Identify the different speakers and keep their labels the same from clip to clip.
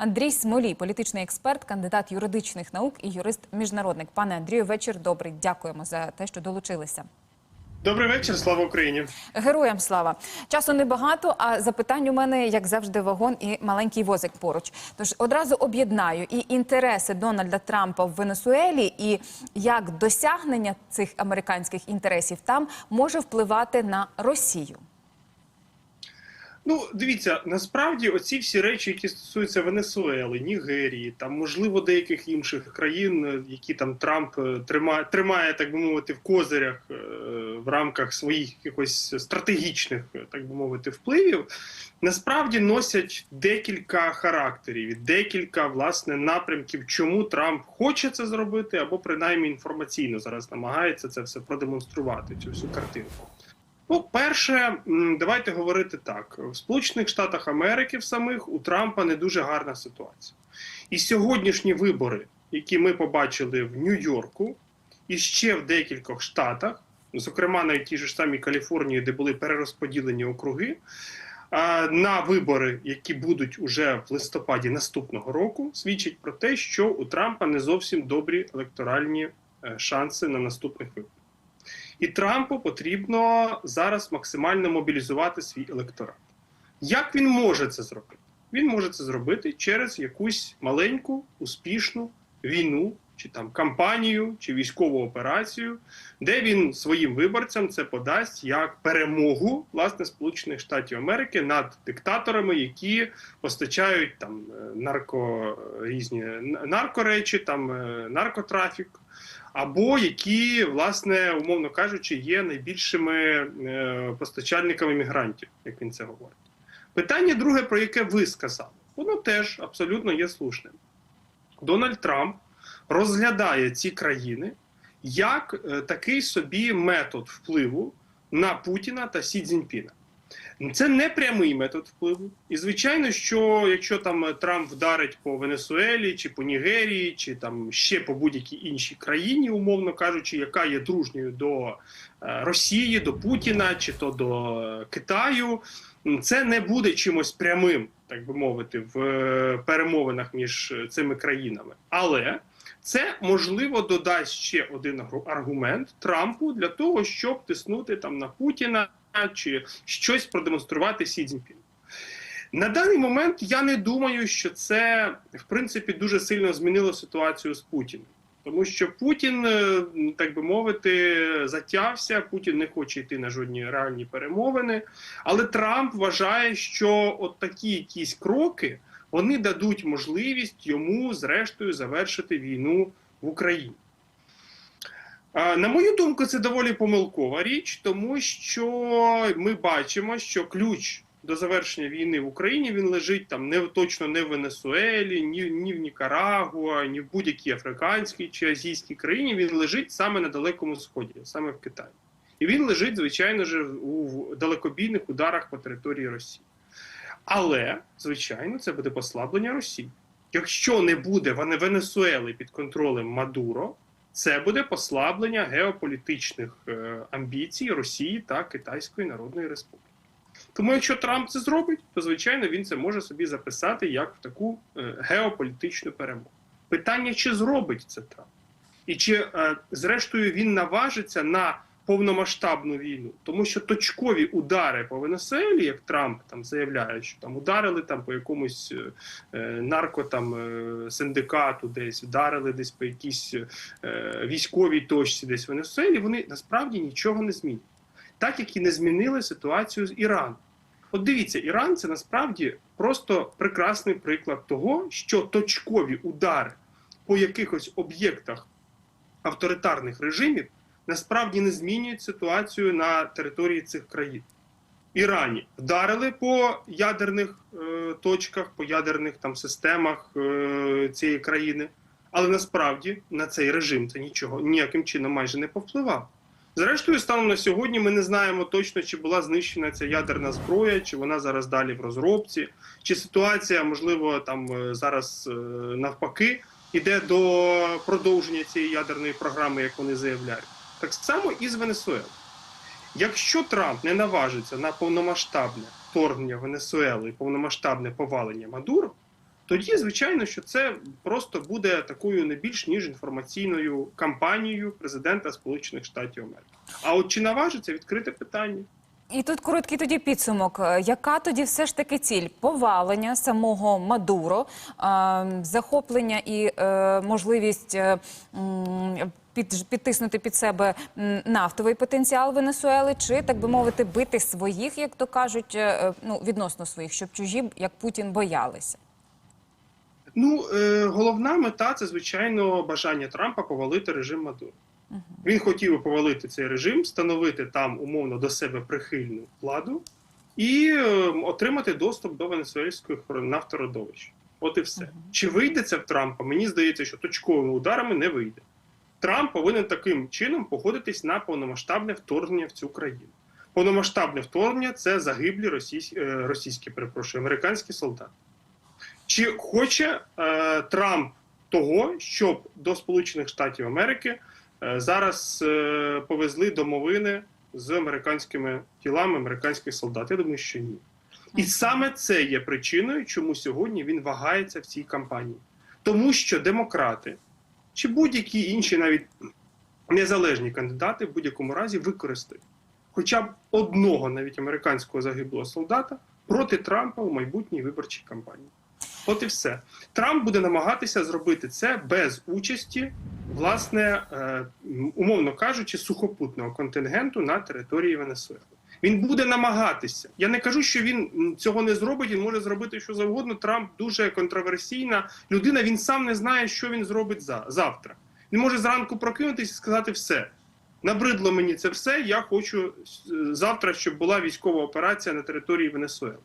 Speaker 1: Андрій Смолій, політичний експерт, кандидат юридичних наук і юрист-міжнародник. Пане Андрію, вечір добрий. Дякуємо за те, що долучилися.
Speaker 2: Добрий вечір, слава Україні.
Speaker 1: Героям слава часу небагато. А запитань у мене, як завжди, вагон і маленький возик поруч. Тож одразу об'єднаю і інтереси Дональда Трампа в Венесуелі, і як досягнення цих американських інтересів там може впливати на Росію.
Speaker 2: Ну, дивіться, насправді оці всі речі, які стосуються Венесуели, Нігерії, там можливо деяких інших країн, е, які там Трамп е, тримає, тримає, так би мовити, в козирях е, в рамках своїх якихось стратегічних, так би мовити, впливів, насправді носять декілька характерів, і декілька власне напрямків, чому Трамп хоче це зробити, або принаймні інформаційно зараз намагається це все продемонструвати, цю всю картинку. Ну, перше, давайте говорити так: в Сполучених Штатах Америки в самих у Трампа не дуже гарна ситуація. І сьогоднішні вибори, які ми побачили в Нью-Йорку, і ще в декількох штатах, зокрема навіть ті ж самі Каліфорнії, де були перерозподілені округи, на вибори, які будуть уже в листопаді наступного року, свідчать про те, що у Трампа не зовсім добрі електоральні е, шанси на наступних виборах. І Трампу потрібно зараз максимально мобілізувати свій електорат. Як він може це зробити? Він може це зробити через якусь маленьку, успішну війну, чи там кампанію, чи військову операцію, де він своїм виборцям це подасть як перемогу власне Сполучених Штатів Америки над диктаторами, які постачають там е, нарко різні наркоречі, там е, наркотрафік або які, власне, умовно кажучи, є найбільшими е, постачальниками мігрантів, як він це говорить. Питання друге, про яке ви сказали, воно теж абсолютно є слушним. Дональд Трамп розглядає ці країни як е, такий собі метод впливу на Путіна та Сі Цзіньпіна. Це не прямий метод впливу. І звичайно, що якщо там Трамп вдарить по Венесуелі, чи по Нігерії, чи там ще по будь-якій іншій країні, умовно кажучи, яка є дружньою до е, Росії, до Путіна, чи то до е, Китаю, це не буде чимось прямим, так би мовити, в е, перемовинах між цими країнами. Але це можливо додасть ще один аргумент Трампу для того, щоб тиснути там на Путіна чи щось продемонструвати Сі Цзіньпіну. На даний момент я не думаю, що це в принципі дуже сильно змінило ситуацію з Путіним. Тому що Путін, е, так би мовити, затявся, Путін не хоче йти на жодні реальні перемовини. Але Трамп вважає, що от такі якісь кроки вони дадуть можливість йому, зрештою, завершити війну в Україні. На мою думку, це доволі помилкова річ, тому що ми бачимо, що ключ до завершення війни в Україні він лежить там не точно не в Венесуелі, ні, ні в Нікарагуа, ні в будь-якій африканській чи азійській країні. Він лежить саме на Далекому Сході, саме в Китаї. І він лежить, звичайно ж, у далекобійних ударах по території Росії. Але, звичайно, це буде послаблення Росії. Якщо не буде Вене- Венесуели під контролем Мадуро, це буде послаблення геополітичних е, амбіцій Росії та Китайської Народної Республіки. Тому, якщо Трамп це зробить, то звичайно він це може собі записати як в таку е, геополітичну перемогу. Питання, чи зробить це Трамп, і чи е, зрештою він наважиться на повномасштабну війну, тому що точкові удари по Венесуелі, як Трамп там заявляє, що там ударили там по якомусь е, е, нарко там е, синдикату, десь вдарили десь по якійсь е, військовій точці, десь в Венесуелі, вони насправді нічого не змінять, так як і не змінили ситуацію з Іраном. От дивіться, Іран це насправді просто прекрасний приклад того, що точкові удари по якихось об'єктах авторитарних режимів насправді не змінюють ситуацію на території цих країн. Ірані вдарили по ядерних е, точках, по ядерних там системах е, цієї країни, але насправді на цей режим це нічого ніяким чином майже не повпливав. Зрештою, станом на сьогодні ми не знаємо точно, чи була знищена ця ядерна зброя, чи вона зараз далі в розробці, чи ситуація, можливо, там е, зараз е, навпаки іде до продовження цієї ядерної програми, як вони заявляють. Так само і з Венесуели. Якщо Трамп не наважиться на повномасштабне вторгнення Венесуели і повномасштабне повалення Мадуро, тоді, звичайно, що це просто буде такою не більш ніж інформаційною кампанією президента Сполучених Штатів Америки. А от чи наважиться відкрите питання?
Speaker 1: І тут короткий тоді підсумок. Е, Яка тоді все ж таки ціль? Повалення самого Мадуро, е, захоплення і е, можливість е, під, підтиснути під себе нафтовий потенціал Венесуели, чи так би мовити, бити своїх, як то кажуть, е, е, ну відносно своїх, щоб чужі, як Путін, боялися.
Speaker 2: Ну, е, головна мета це звичайно бажання Трампа повалити режим Мадуро. Він хотів повалити цей режим, встановити там умовно до себе прихильну владу і е, отримати доступ до венесуельських нафтородовищ. От і все. Чи вийде це в Трампа? Мені здається, що точковими ударами не вийде. Трамп повинен таким чином погодитись на повномасштабне вторгнення в цю країну. Повномасштабне вторгнення це загиблі російські, е, російські перепрошую, американські солдати. Чи хоче е, Трамп того, щоб до Сполучених Штатів Америки е, зараз е, повезли домовини з американськими тілами американських солдат? Я думаю, що ні. І саме це є причиною, чому сьогодні він вагається в цій кампанії. Тому що демократи чи будь-які інші навіть незалежні кандидати в будь-якому разі використають хоча б одного навіть американського загиблого солдата проти Трампа у майбутній виборчій кампанії. От і все. Трамп буде намагатися зробити це без участі, власне, е, умовно кажучи, сухопутного контингенту на території Венесуели. Він буде намагатися. Я не кажу, що він цього не зробить. Він може зробити що завгодно. Трамп дуже контроверсійна людина. Він сам не знає, що він зробить за завтра. Він може зранку прокинутися і сказати все. Набридло мені це все. Я хочу е, завтра, щоб була військова операція на території Венесуели.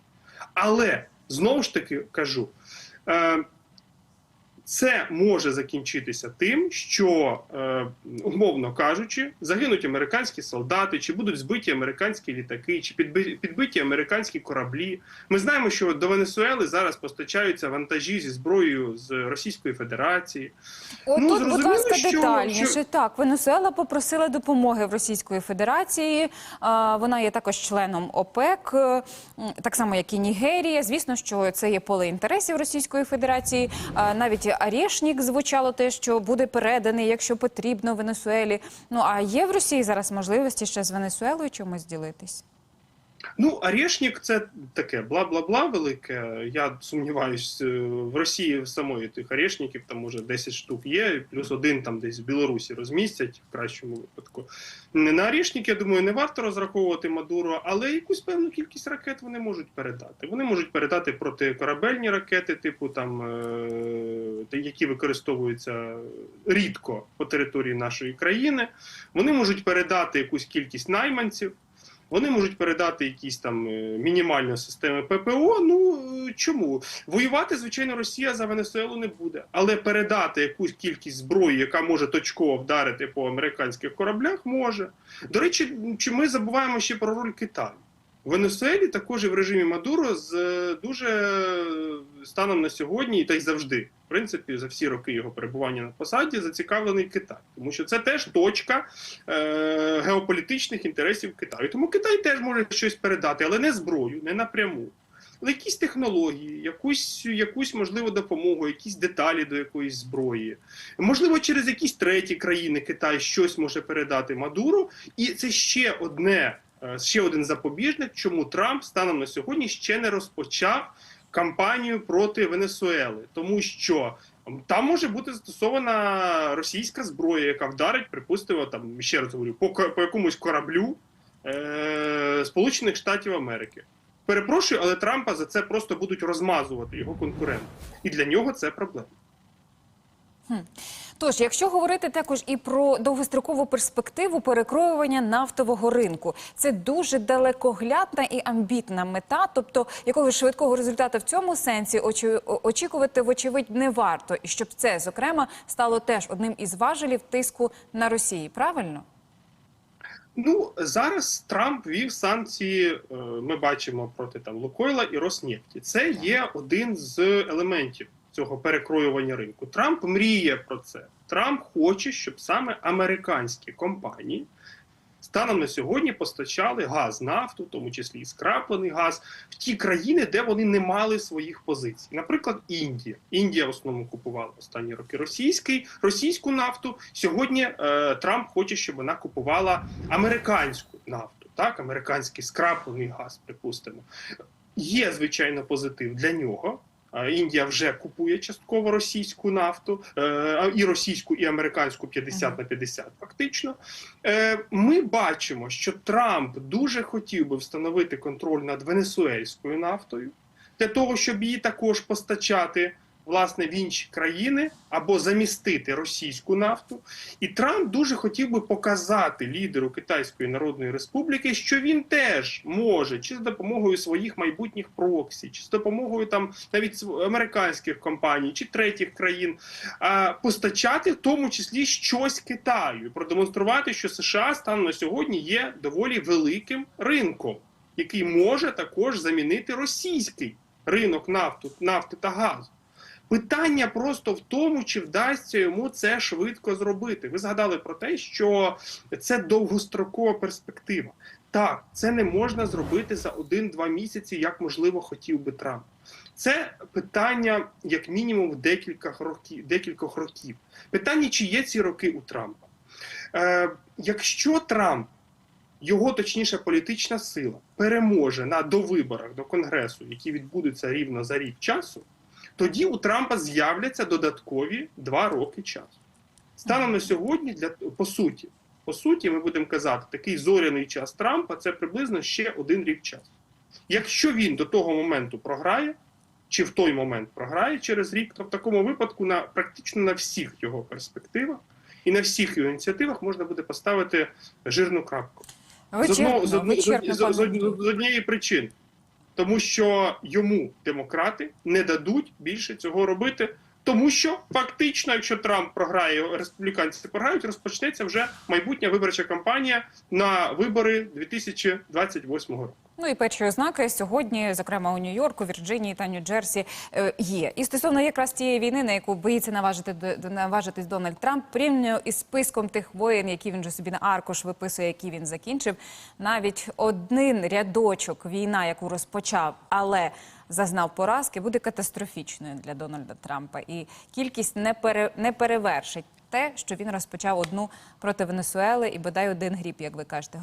Speaker 2: Але знову ж таки кажу, е, це може закінчитися тим, що, е, умовно кажучи, загинуть американські солдати, чи будуть збиті американські літаки, чи підби- підбиті американські кораблі. Ми знаємо, що до Венесуели зараз постачаються вантажі зі зброєю з Російської Федерації.
Speaker 1: От
Speaker 2: Ну,
Speaker 1: тут, будь ласка,
Speaker 2: що-
Speaker 1: детальніше.
Speaker 2: що-
Speaker 1: Так, Венесуела попросила допомоги в Російської Федерації. Вона є також членом ОПЕК, так само як і Нігерія. Звісно, що це є поле інтересів Російської Федерації. А, Навіть Арєшнік звучало те, що буде переданий, якщо потрібно, Венесуелі. Ну а є в Росії зараз можливості ще з Венесуелою чомусь ділитись?
Speaker 2: Ну, Орешник це таке бла-бла-бла велике. Я сумніваюсь, е, в Росії самої тих орешників там може 10 штук є, плюс один там десь в Білорусі розмістять в кращому випадку. На орешник, я думаю, не варто розраховувати Мадуро, але якусь певну кількість ракет вони можуть передати. Вони можуть передати протикорабельні ракети, типу там, е, які використовуються рідко по території нашої країни. Вони можуть передати якусь кількість найманців. Вони можуть передати якісь там е, мінімальні системи ППО. Ну е, чому воювати, звичайно, Росія за Венесуелу не буде, але передати якусь кількість зброї, яка може точково вдарити по американських кораблях, може. До речі, чи ми забуваємо ще про роль Китаю? В Венесуелі також і в режимі Мадуро з е, дуже е, станом на сьогодні, та й завжди, в принципі, за всі роки його перебування на посаді, зацікавлений Китай, тому що це теж точка е, геополітичних інтересів Китаю. Тому Китай теж може щось передати, але не зброю, не напряму. Але якісь технології, якусь, якусь можливо допомогу, якісь деталі до якоїсь зброї. Можливо, через якісь треті країни Китай щось може передати Мадуру, і це ще одне. Е, Ще один запобіжник, чому Трамп станом на сьогодні ще не розпочав кампанію проти Венесуели, тому що там може бути застосована російська зброя, яка вдарить, припустимо, там ще раз говорю, по, по якомусь кораблю е- Сполучених Штатів Америки. Перепрошую, але Трампа за це просто будуть розмазувати його конкуренти, і для нього це проблема.
Speaker 1: Тож, якщо говорити також і про довгострокову перспективу перекроювання нафтового ринку, це дуже далекоглядна і амбітна мета. Тобто, якогось швидкого результату в цьому сенсі очі- очікувати, вочевидь, не варто, і щоб це зокрема стало теж одним із важелів тиску на Росії. Правильно?
Speaker 2: Ну зараз Трамп ввів санкції. е, Ми бачимо проти там Лукойла і Роснефті. Це є один з елементів цього перекроювання ринку. Трамп мріє про це. Трамп хоче, щоб саме американські компанії станом на сьогодні постачали газ, нафту, в тому числі і скраплений газ, в ті країни, де вони не мали своїх позицій. Наприклад, Індія. Індія в основному купувала останні роки російський, російську нафту. Сьогодні е, Трамп хоче, щоб вона купувала американську нафту, так, американський скраплений газ, припустимо. Є, звичайно, позитив для нього. Індія вже купує частково російську нафту, е, і російську, і американську 50 на 50 фактично. Е, Ми бачимо, що Трамп дуже хотів би встановити контроль над венесуельською нафтою для того, щоб її також постачати власне в інші країни або замістити російську нафту. І Трамп дуже хотів би показати лідеру Китайської Народної Республіки, що він теж може чи з допомогою своїх майбутніх проксі, чи з допомогою там навіть американських компаній чи третіх країн постачати в тому числі щось Китаю, і продемонструвати, що США станом на сьогодні є доволі великим ринком, який може також замінити російський ринок нафту, нафти та газу. Питання просто в тому, чи вдасться йому це швидко зробити. Ви згадали про те, що це довгострокова перспектива. Так, це не можна зробити за один-два місяці, як можливо хотів би Трамп. Це питання, як мінімум, декілька років, декількох років. Питання, чи є ці роки у Трампа. Е, якщо Трамп, його точніше політична сила, переможе на довиборах до Конгресу, які відбудуться рівно за рік часу, тоді у Трампа з'являться додаткові два роки часу. Станом на сьогодні, для по суті, по суті, ми будемо казати, такий зоряний час Трампа це приблизно ще один рік часу. Якщо він до того моменту програє, чи в той момент програє через рік, то в такому випадку на практично на всіх його перспективах і на всіх його ініціативах можна буде поставити жирну крапку. З, одного, з,
Speaker 1: Вичерпно,
Speaker 2: з,
Speaker 1: вичерпно,
Speaker 2: з, з, з однієї причини. Тому що йому демократи не дадуть більше цього робити. Тому що фактично, якщо Трамп програє, республіканці програють, розпочнеться вже майбутня виборча кампанія на вибори 2028 року.
Speaker 1: Ну і перші ознаки сьогодні, зокрема у Нью-Йорку, Вірджинії та Нью-Джерсі, е, є. І стосовно якраз тієї війни, на яку боїться наважити наважитись Дональд Трамп, порівняно із списком тих воєн, які він же собі на аркуш виписує, які він закінчив, навіть один рядочок війна, яку розпочав, але зазнав поразки, буде катастрофічною для Дональда Трампа. І кількість не пере не перевершить те, що він розпочав одну проти Венесуели і бодай один гріб, як ви кажете.